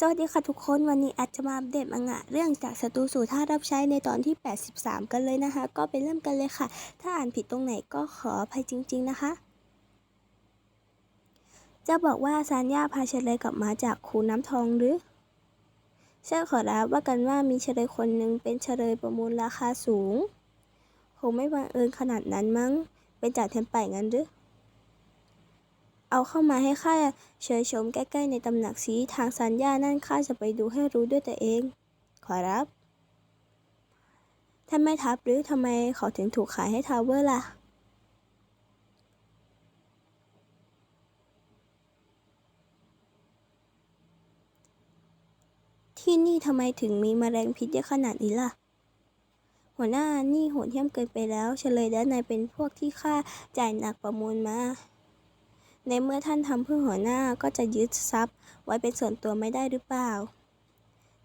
สวัสดีค่ะทุกคนวันนี้อาจจะมาอัปเดตมังงะเรื่องจากศัตรูสู่ท่ารับใช้ในตอนที่ 83 กันเลยนะคะ ก็ไปเริ่มกันเลยค่ะ ถ้าอ่านผิดตรงไหนก็ขออภัยจริง ๆ นะคะ จะบอกว่าซานย่าพาเฉลยกลับมาจากคูน้ำทองหรือใช่ขอรับว่ากันว่ามีเฉลยคนหนึ่งเป็นเฉลยประมูลราคาสูง คงไม่บังเอิญขนาดนั้นมั้ง เป็นจากเทมไปงั้นหรือ เอาเข้ามาให้ข้าเชยชมใกล้ๆในตำหนักสีทางสัญญานั่นข้าจะไปดูให้รู้ด้วยตัวเอง ขอรับ ท่านไม่ทับหรือทำไมเขาถึงถูกขายให้ทาวเวอร์ล่ะ ที่นี่ทำไมถึงมีแมลงพิษเยอะขนาดนี้ล่ะหัวหน้านี่โหดเหี้ยมเกินไปแล้ว เฉลยและนายเป็นพวกที่ข้าจ่ายหนักประมูลมา ในเมื่อท่านทำเพื่อหัวหน้าก็จะยึดทรัพย์ ไว้เป็นส่วนตัวไม่ได้หรือเปล่า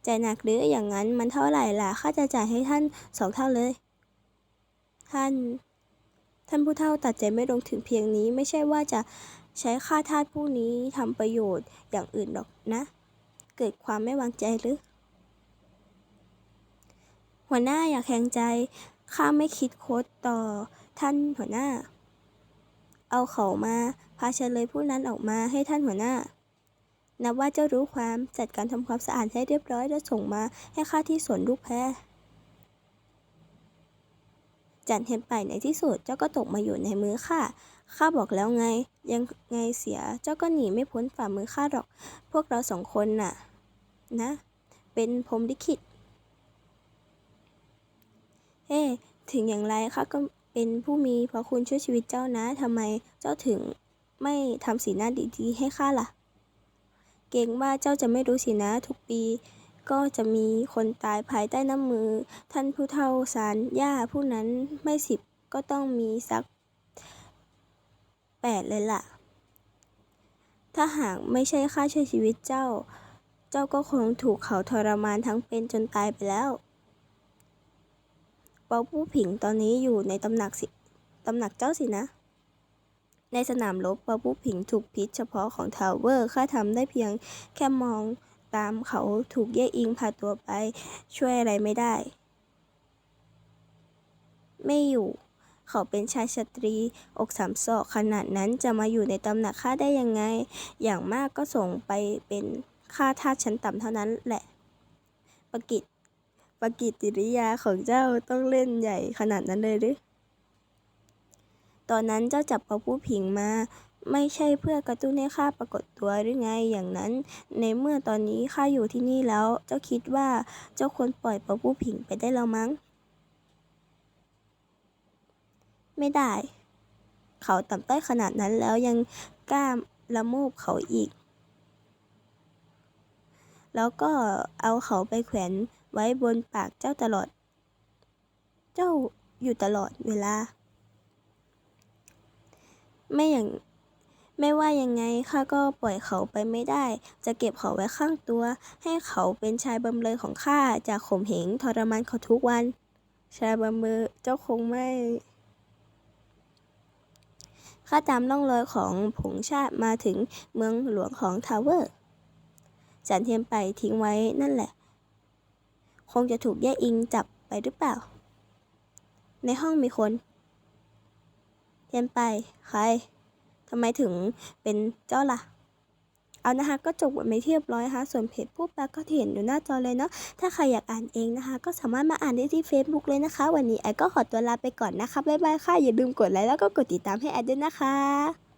จ่ายหนักหรืออย่างนั้นมันเท่าไหร่ล่ะข้าจะจ่ายให้ท่านสองเท่าเลย ท่าน ท่านผู้เฒ่าตัดใจไม่ลงถึงเพียงนี้ไม่ใช่ว่าจะใช้ค่าทาสผู้นี้ทำประโยชน์อย่างอื่นหรอกนะ เกิดความไม่วางใจหรือ หัวหน้าอย่าแข็งใจข้าไม่คิดโคตรต่อท่านหัวหน้า เอาเขามา พาเฉลยผู้นั้นออกมาให้ท่านหัวหน้า นับว่าเจ้ารู้ความจัดการทำความสะอาดให้เรียบร้อยแล้วส่งมาให้ข้าที่สวนลูกแพจันเห็นไปในที่สุดเจ้าก็ตกมาอยู่ในมือข้า ข้าบอกแล้วไง ยังไงเสียเจ้าก็หนีไม่พ้นฝ่ามือข้าหรอก พวกเราสองคนน่ะ นะ เป็นพรมลิขิต เฮ้ ถึงอย่างไรข้าก็ เป็นผู้มีพระคุณช่วยชีวิตเจ้านะทำไมเจ้าถึงไม่ทำสีหน้าดีๆให้ข้าล่ะ เกรงว่าเจ้าจะไม่รู้สินะทุกปีก็จะมีคนตายภายใต้น้ำมือ ท่านผู้เฒ่าสารย่าผู้นั้นไม่สิบก็ต้องมีสักแปดเลยล่ะ ถ้าหากไม่ใช่ข้าช่วยชีวิตเจ้า เจ้าก็คงถูกเขาทรมานทั้งเป็นจนตายไปแล้ว เปาผู้ผิงตอนนี้อยู่ในตำหนักสิตำหนักเจ้าสินะ ในสนามรบเปาผู้ผิงถูกพิษเฉพาะของทาวเวอร์ข้าทำได้เพียงแค่มองตามเขาถูกเย่อิงพาตัวไปช่วยอะไรไม่ได้ ไม่อยู่ เขาเป็นชายสตรี อกสามศอกขนาดนั้นจะมาอยู่ในตำหนักข้าได้ยังไง อย่างมากก็ส่งไปเป็นข้าทาสชั้นต่ำเท่านั้นแหละปกิจ ปกิจกิริยาของเจ้าต้องเล่นใหญ่ขนาดนั้นเลยหรือ ตอนนั้นเจ้าจับเปาผู้ผิงมา ไม่ใช่เพื่อกระตุ้นให้ข้าปรากฏตัวหรือไงอย่างนั้น ในเมื่อตอนนี้ข้าอยู่ที่นี่แล้ว เจ้าคิดว่าเจ้าควรปล่อยเปาผู้ผิงไปได้แล้วมั้ง ไม่ได้ เขาต่ำต้อยขนาดนั้นแล้วยังกล้าละโมบเขาอีก แล้วก็เอาเขาไปแขวน ไว้บนปากเจ้าตลอด เจ้าอยู่ตลอดเวลา ไม่อย่างไม่ว่ายังไงข้าก็ปล่อยเขาไปไม่ได้ จะเก็บเขาไว้ข้างตัว ให้เขาเป็นชายบำเรอของข้าจะข่มเหงทรมานเขาทุกวัน ชายบำเรอเจ้าคงไม่ข้าตามล่องรอยของผงชาติมาถึงเมืองหลวงของทาวเวอร์จันเทียมไปทิ้งไว้นั่นแหละ คงจะถูกแย่อิงจับไปหรือเปล่า ในห้องมีคนเทียมไป ใครทำไมถึงเป็นเจ้าล่ะ เอานะคะก็จบไว้ที่เรียบร้อยนะคะส่วนเพจผู้แปลก็เห็นอยู่หน้าจอเลยเนาะ ถ้าใครอยากอ่านเองนะคะ ก็สามารถมาอ่านได้ที่ Facebook เลยนะคะ วันนี้ไอก็ขอตัวลาไปก่อนนะคะ บ๊ายบายค่ะ อย่าลืมกดไลค์แล้วก็กดติดตามให้แอดด้วยนะคะ